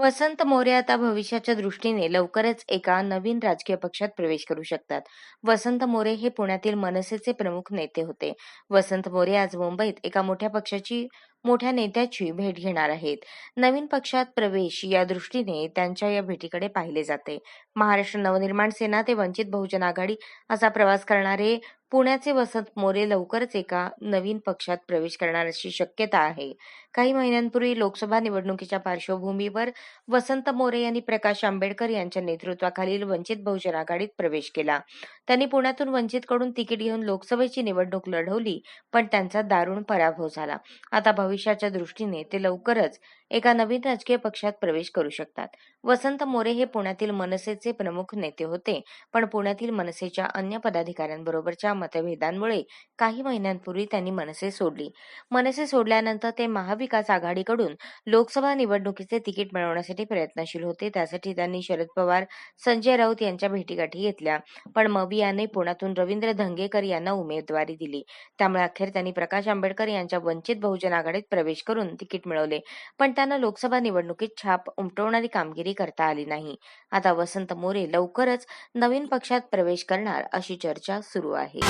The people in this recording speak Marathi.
वसंत मोरे आता भविष्याच्या दृष्टीने लवकरच एका नवीन राजकीय पक्षात प्रवेश करू शकतात. वसंत मोरे हे पुण्यातील मनसेचे प्रमुख नेते होते. वसंत मोरे आज मुंबईत एका मोठ्या पक्षाची मोठ्या नेत्याची भेट घेणार आहेत. नवीन पक्षात प्रवेश या दृष्टीने त्यांच्या या भेटीकडे पाहिले जाते. महाराष्ट्र नवनिर्माण सेना ते वंचित बहुजन आघाडी असा प्रवास करणारे पुण्याचे वसंत मोरे लवकरच एका नवीन पक्षात प्रवेश करणार अशी शक्यता आहे. काही महिन्यांपूर्वी लोकसभा निवडणुकीच्या पार्श्वभूमीवर वसंत मोरे यांनी प्रकाश आंबेडकर यांच्या नेतृत्वाखालील वंचित बहुजन आघाडीत प्रवेश केला. त्यांनी पुण्यातून वंचितकडून तिकीट घेऊन लोकसभेची निवडणूक लढवली पण त्यांचा दारुण पराभव झाला. आता भविष्याच्या दृष्टीने ते लवकरच एका नवीन राजकीय पक्षात प्रवेश करू शकतात. वसंत मोरे हे पुण्यातील मनसेचे प्रमुख नेते होते पण पुण्यातील मनसेच्या अन्य पदाधिकाऱ्यांबरोबरच्या मतभेदांमुळे काही महिन्यांपूर्वी त्यांनी मनसे सोडली. मनसे सोडल्यानंतर ते महाविकास आघाडीकडून लोकसभा निवडणुकीचे तिकीट मिळवण्यासाठी प्रयत्नशील होते. त्यासाठी त्यांनी शरद पवार संजय राऊत यांच्या भेटीगाठी घेतल्या. पण मवियाने पुण्यातून रवींद्र धंगेकर यांना उमेदवारी दिली. त्यामुळे अखेर त्यांनी प्रकाश आंबेडकर यांच्या वंचित बहुजन आघाडीत प्रवेश करून तिकीट मिळवले. पण त्यांना लोकसभा निवडणुकीत छाप उमटवणारी कामगिरी करता आली नाही. आता वसंत मोरे लवकरच नवीन पक्षात प्रवेश करणार अशी चर्चा सुरू आहे.